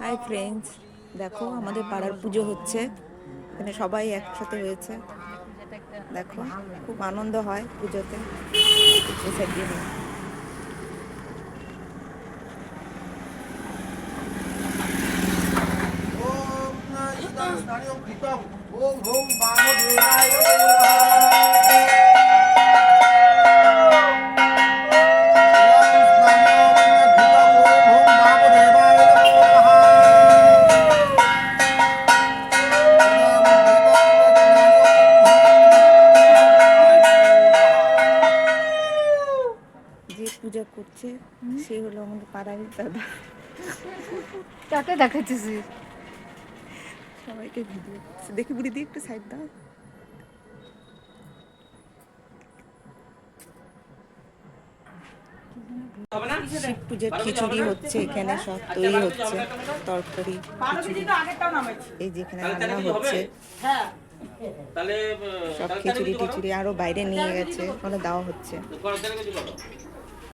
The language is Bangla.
হাই ফ্রেন্ডস দেখো, আমাদের পাড়ার পুজো হচ্ছে। এখানে সবাই একসাথে হয়েছে। দেখো, খুব আনন্দ হয় পুজোতে। ইদং যে পূজা করছে সে হলো আমাদের পাড়ার দাদা। কাকে দেখাচ্ছিস সবাইকে ভিডিও দেখি বুড়ি দিয়ে একটু সাইড দাও। শিব পুজোর খিচুড়ি হচ্ছে এখানে সব তৈরি হচ্ছে তরকারি খিচুড়ি। এই যেখানে রান্না হচ্ছে। সব খিচুড়ি টিচুড়ি আরও বাইরে নিয়ে গেছে ওখানে দেওয়া হচ্ছে।